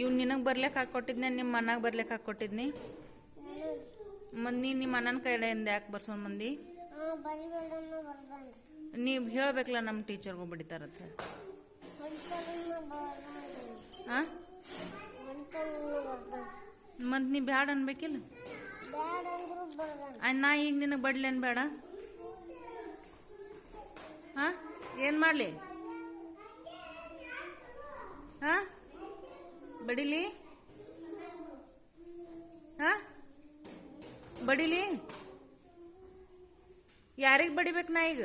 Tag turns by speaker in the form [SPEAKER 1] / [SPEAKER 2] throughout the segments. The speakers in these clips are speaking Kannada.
[SPEAKER 1] ಇವ್ ನಿನಗೆ ಬರ್ಲಿಕ್ಕೆ ಹಾಕಿ ಕೊಟ್ಟಿದ್ನೆ ನಿಮ್ಮ ಮನಾಗ ಬರ್ಲಿಕ್ಕೆ ಹಾಕೊಟ್ಟಿದ್ನಿ. ಕೊಟ್ಟಿದ್ನಿ ಮಂದಿ ನಿಮ್ಮ ಅಣ್ಣನ ಕೈಯಿಂದ ಯಾಕೆ ಬರ್ಸೋ ಮಂದಿ? ನೀವು ಹೇಳ್ಬೇಕಲ್ಲ ನಮ್ಮ ಟೀಚರ್ಗೂ ಬಡಿತಾರತ್ತ ಹಾಂ ಮತ್ತು ನೀ ಬ್ಯಾಡ ಅನ್ಬೇಕಿಲ್ಲ? ನಾ ಈಗ ನಿನಗೆ ಬಡ್ಲೇನು ಬೇಡ. ಹಾಂ ಏನು ಮಾಡಲಿ? ಹಾಂ ಬಡಿಲಿ? ಹಾ? ಬಡಿಲಿ? ಯಾರಿಗೆ ಬಡಿಬೇಕು ನಾ ಈಗ?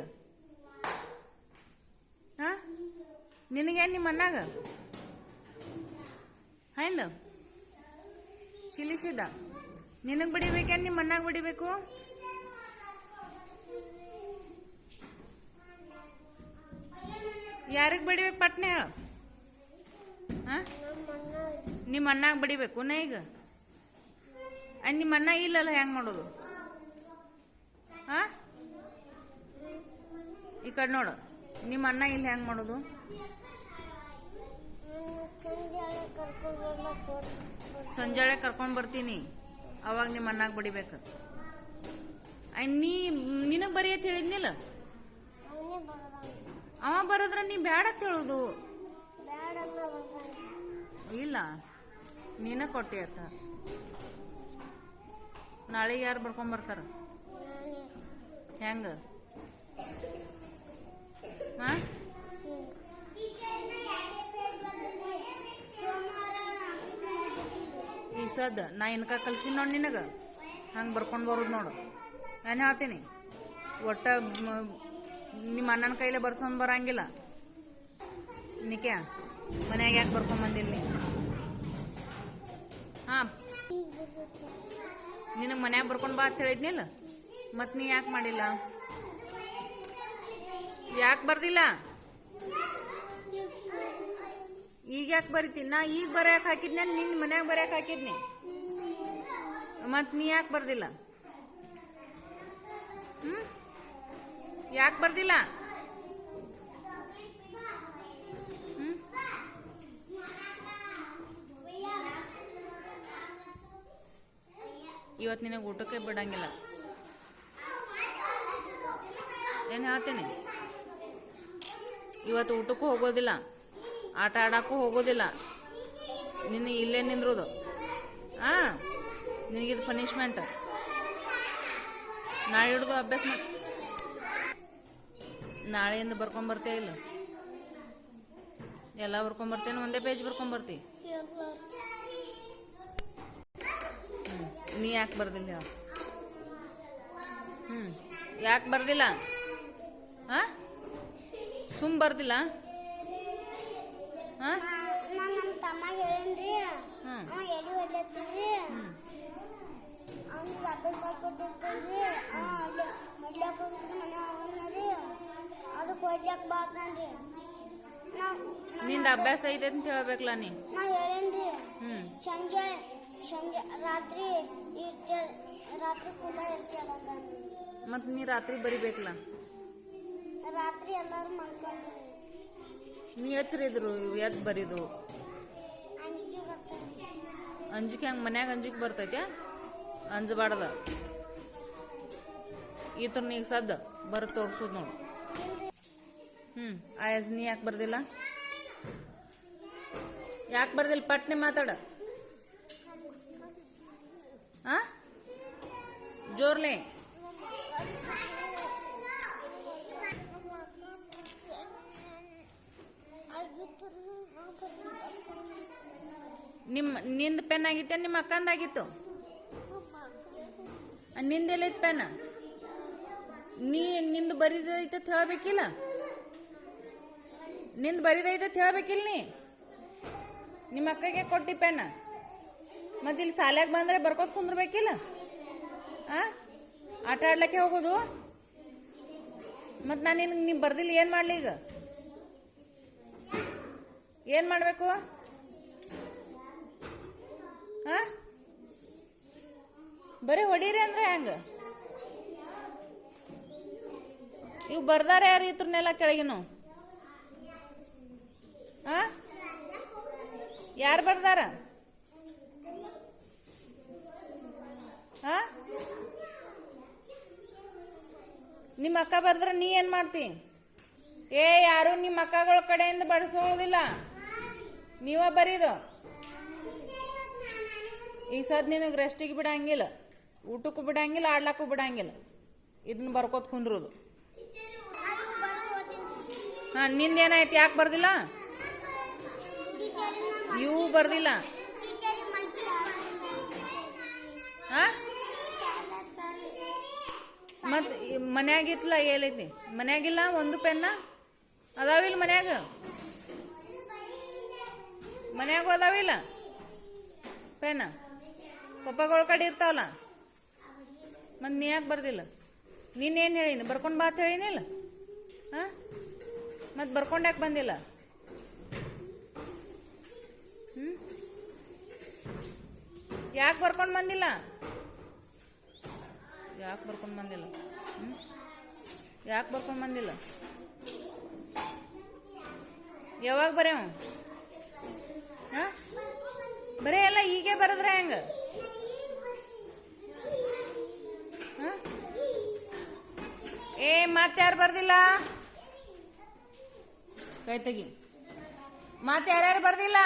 [SPEAKER 1] ಹಾ? ನಿನಗೇನು ನಿಮ್ಮ ಅಣ್ಣಾಗ? ಹೈಂದ? ಶಿಲಿಸಿದ ನಿನಗೆ ಬಡಿಬೇಕೇನು ನಿಮ್ಮ ಅಣ್ಣಾಗ ಬಡಿಬೇಕು? ಯಾರಿಗೆ ಬಡಿಬೇಕು ಪಟ್ನೆ ಹೇಳು? ಹಾಂ?
[SPEAKER 2] ನಮ್ಮ ಅಣ್ಣ
[SPEAKER 1] ನಿಮ್ಮ ಅಣ್ಣಾಗ ಬಡಿಬೇಕು ನಾ ಈಗ? ನಿಮ್ಮ ಅಣ್ಣ ಇಲ್ಲಲ್ಲ, ಹೆಂಗೆ ಮಾಡೋದು? ಹಾ? ಈ ಕಡೆ ನೋಡು, ನಿಮ್ಮ ಅಣ್ಣ ಇಲ್ಲಿ ಹೆಂಗೆ ಮಾಡೋದು? ಸಂಜಾಳೆ ಕರ್ಕೊಂಡು ಬರ್ತೀನಿ, ಅವಾಗ ನಿಮ್ಮ ಅಣ್ಣಾಗ ಬಡಿಬೇಕು. ನೀ, ನಿನಗೆ ಬರೀ ಅಂತ ಹೇಳಿದ್ನಿಲ್ಲ? ಅವ ಬರೋದ್ರ ನೀ ಬ್ಯಾಡ ಅಂತ ಹೇಳೋದು? ಇಲ್ಲ. ನೀನ ಕೊಟ್ಟಿ ಅತ್ತ. ನಾಳೆ ಯಾರು ಬರ್ಕೊಂಬರ್ತಾರ ಹೆಂಗ? ಹಾಂ? ಈ ಸದ್ ನಾ ಇನ್ಕ ಕಲ್ಸಿನ ನೋಡಿ ನಿನಗ. ಹಂಗೆ ಬರ್ಕೊಂಡು ಬರೋದು ನೋಡು. ನಾನು ಹೇಳ್ತೀನಿ. ಒಟ್ಟ ನಿಮ್ಮ ಅಣ್ಣನ ಕೈಲೇ ಬರ್ಸೊಂದು ಬರಂಗಿಲ್ಲ. ನಿಕ್ಯಾ, ಮನ್ಯಾಗ ಯಾಕೆ ಬರ್ಕೊಂಬಂದಿಲ್ಲ ನೀ? ಹಾಂ. ನಿನಗೆ ಮನ್ಯಾಗ ಬರ್ಕೊಂಡು ಬಾ ಅಂತ ಹೇಳಿದ್ನಿಲ್ಲ ಮತ್ತು ನೀ ಯಾಕೆ ಮಾಡಿಲ್ಲ? ಯಾಕೆ ಬರ್ದಿಲ್ಲ? ಈಗ ಯಾಕೆ ಬರಿತೀನಿ ನಾ ಈಗ ಬರೆಯಕ್ಕೆ ಹಾಕಿದ್ನ ನಿನ್ನ ಮನ್ಯಾಗ ಬರೆಯಕ್ಕೆ ಹಾಕಿದ್ನಿ? ಮತ್ತು ನೀ ಯಾಕೆ ಬರ್ದಿಲ್ಲ? ಹ್ಞೂ ಯಾಕೆ ಬರ್ದಿಲ್ಲ? ಇವತ್ತು ನಿನಗೆ ಊಟಕ್ಕೆ ಬಿಡಂಗಿಲ್ಲ. ಏನು ಹೇಳ್ತೇನೆ? ಇವತ್ತು ಊಟಕ್ಕೂ ಹೋಗೋದಿಲ್ಲ, ಆಟ ಆಡಕ್ಕೂ ಹೋಗೋದಿಲ್ಲ. ನಿನ್ನ ಇಲ್ಲೇ ನಿಂದ್ರೋದು. ಹಾಂ ನಿನಗಿದು ಪನಿಷ್ಮೆಂಟ್ ನಾಳೆ ಹಿಡ್ದು ಅಭ್ಯಾಸ ಮಾಡಿ ನಾಳೆಯಿಂದ ಬರ್ಕೊಂಬರ್ತೇ ಇಲ್ಲ? ಎಲ್ಲ ಬರ್ಕೊಂಬರ್ತೇನೆ ಒಂದೇ ಪೇಜ್ ಬರ್ಕೊಂಬರ್ತಿ? ನೀ ಯಾಕೆ ಬರ್ದಿಲ್ಲ ಹ್ಞೂ ಯಾಕೆ ಬರ್ದಿಲ್ಲ? ಹಾಂ ಸುಮ್ ಬರ್ದಿಲ್ಲ? ಹಾಂ ನಿಂದ ಅಭ್ಯಾಸ ಐತೆ ಅಂತ ಹೇಳ್ಬೇಕಲ್ಲ ನೀ. ಹ್ಞೂ
[SPEAKER 2] ಸಂಜೆ ರಾತ್ರಿ ಇರ್ತೀಯ ರಾತ್ರಿ ಕುಲ ಇರ್ತೀಯಲ್ಲ ಅಂತಂದ್ರಿ
[SPEAKER 1] ಮತ್ತು ನೀ ರಾತ್ರಿ ಬರಿಬೇಕಲ್ಲ?
[SPEAKER 2] ರಾತ್ರಿ ಎಲ್ಲರೂ ಮಲ್ಕೊಂಡಿರಿ.
[SPEAKER 1] ನೀ ಎಚ್ಚರಿದ್ರು ಎದ್ದು ಬರೀದು.
[SPEAKER 2] ಅಂಜಿಕೆ ಬರ್ತಾರೆ
[SPEAKER 1] ಅಂಜಿಕೆ ಹಂಗೆ ಮನ್ಯಾಗ ಅಂಜಿಕೆ ಬರ್ತೈತೆ ಅಂಜಬಾರ್ದ. ಈ ಥರ ನೀಗ ಸದ್ದ ಬರ ತೋರ್ಸೋದು ನೋಡು. ಹ್ಞೂ ಆಯಸ್ ನೀ ಯಾಕೆ ಬರ್ದಿಲ್ಲ? ಯಾಕೆ ಬರ್ದಿಲ್ಲ? ಪಟ್ನೆ ಮಾತಾಡ. ಜೋರ್ಲೆ. ನಿಮ್ಮ ನಿಂದ ಪೆನ್ ಆಗಿತ್ತೆ? ನಿಮ್ಮ ಅಕ್ಕಂದಾಗಿತ್ತು ನಿಂದೆಲ್ಲೈತೆ ಪೆನ್? ನೀ, ನಿಂದು ಬರಿದೈತೆ ಅಂತ ಹೇಳಬೇಕಿಲ್ಲ? ನಿಂದು ಬರಿದೈತೆ ಅಂತ ಹೇಳ್ಬೇಕಿಲ್ಲ ನೀ? ನಿಮ್ಮ ಅಕ್ಕಗೆ ಕೊಟ್ಟಿ ಪೆನ್. ಮತ್ತೆ ಇಲ್ಲಿ ಸಾಲ್ಯಾಗ ಬಂದ್ರೆ ಬರ್ಕೋತ ಕುಂದ್ರಬೇಕಿಲ್ಲ? ಆಟ ಆಡ್ಲಿಕ್ಕೆ ಹೋಗೋದು? ಮತ್ತು ನಾನು ನಿನ್ಗೆ ನೀವು ಬರ್ದಿಲ್ಲ ಏನು ಮಾಡಲಿ ಈಗ? ಏನು ಮಾಡಬೇಕು? ಹಾಂ ಬರೀ ಹೊಡೀರಿ ಅಂದ್ರೆ ಹೆಂಗೆ? ಇವು ಬರ್ದಾರ ಯಾರು ಇತ್ರನೆಲ್ಲ ಕೆಳಗಿನ? ಹಾಂ ಯಾರು ಬರ್ದಾರ? ನಿಮ್ಮ ಅಕ್ಕ ಬರ್ದ್ರ ನೀ ಏನು ಮಾಡ್ತಿ ಏ ಯಾರು ನಿಮ್ಮ ಅಕ್ಕಗಳ ಕಡೆಯಿಂದ ಬಡಿಸೋದಿಲ್ಲ ನೀವ ಬರೀದು ಈ ಸದ್ ನಿನಗೆ ರೆಸ್ಟಿಗೆ ಬಿಡಂಗಿಲ್ಲ ಊಟಕ್ಕೂ ಬಿಡಂಗಿಲ್ಲ ಆಡ್ಲಕ್ಕೂ ಬಿಡಂಗಿಲ್ಲ ಇದನ್ನ ಬರ್ಕೋತ ಹಾ ಹಾಂ ನಿಂದೇನಾಯ್ತು ಯಾಕೆ ಬರ್ದಿಲ್ಲ ಇವು ಬರ್ದಿಲ್ಲ ಹಾಂ ಮತ್ತು ಮನ್ಯಾಗಿತ್ಲ ಏನೈತಿ ಮನ್ಯಾಗಿಲ್ಲ, ಒಂದು ಪೆನ್ನ ಅದಾವಿಲ್ಲ ಮನ್ಯಾಗ? ಮನ್ಯಾಗ ಅದಾವಿಲ್ಲ? ಪೆನ್ನ? ಪಪ್ಪಗಳ ಕಡೆ ಇರ್ತಾವಲ್ಲ? ಮತ್ತು ನೀ ಯಾಕೆ ಬರ್ದಿಲ್ಲ? ನೀನೇನು ಹೇಳಿನಿ? ಬರ್ಕೊಂಡು ಬಾತ್ ಹೇಳಿನಿಲ್ಲ ಹಾಂ? ಮತ್ತು ಬರ್ಕೊಂಡು ಯಾಕೆ ಬಂದಿಲ್ಲ? ಹ್ಞೂ ಯಾಕೆ ಬರ್ಕೊಂಡು ಬಂದಿಲ್ಲ? ಯಾಕೆ ಬರ್ಕೊಂಡು ಬಂದಿಲ್ಲ? ಹ್ಞೂ ಯಾಕೆ ಬರ್ಕೊಂಡು ಬಂದಿಲ್ಲ? ಯಾವಾಗ ಬರ್ಯಾವ ಹಾಂ? ಬರೇ ಎಲ್ಲ ಹೀಗೆ ಬರದ್ರೆ ಹೆಂಗೆ? ಹಾಂ? ಏ ಯಾರು ಬರ್ದಿಲ್ಲ? ಕೈ ತೆಗಿ. ಮತ್ತೆ ಯಾರ್ಯಾರು ಬರ್ದಿಲ್ಲ?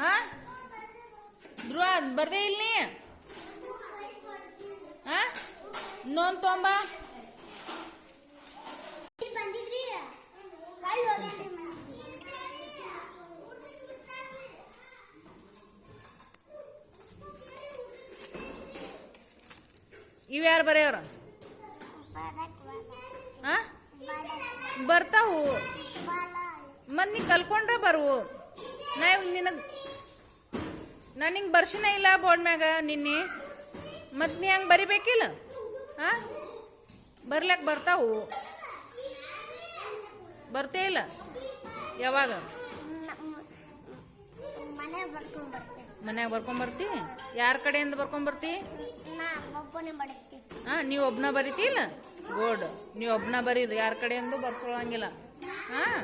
[SPEAKER 1] ಹಾ? ಧ್ರುವ ಬರ್ದೇ ಇಲ್ಲಿ ನೋನ್ ತೊಂಬ
[SPEAKER 2] ಇವ್ಯಾರು
[SPEAKER 1] ಹಾ ಬರ್ತಾವು.
[SPEAKER 2] ಮತ್ತೆ
[SPEAKER 1] ಮತ್ ನೀ ಕಲ್ಕೊಂಡ್ರೆ ಬರುವು. ನಾ ನಿನಗೆ ನಾನು ಹಿಂಗೆ ಬರ್ಸಿನ ಇಲ್ಲ ಬೋರ್ಡ್ ಮ್ಯಾಗ ನಿನ್ನೆ. ಮತ್ತು ನೀ ಹಂಗೆ ಬರಿಬೇಕಿಲ್ಲ? ಹಾಂ ಬರ್ಲಕ್ ಬರ್ತಾವು. ಬರ್ತೇ ಇಲ್ಲ? ಯಾವಾಗ? ಮನ್ಯಾಗ ಬರ್ಕೊಂಬರ್ತಿ ಯಾರ ಕಡೆಯಿಂದ ಬರ್ಕೊಂಬರ್ತಿ
[SPEAKER 2] ಒಬ್ಬನೇ ಬಡಿಸ್ತೀನಿ
[SPEAKER 1] ಹಾಂ ನೀವು ಒಬ್ನ ಬರಿತಿಲ್ಲ ಬೋರ್ಡ್ ನೀವು ಒಬ್ನ ಬರೀದು. ಯಾರ ಕಡೆಯಿಂದ ಬರ್ಸೋಳಂಗಿಲ್ಲ. ಹಾಂ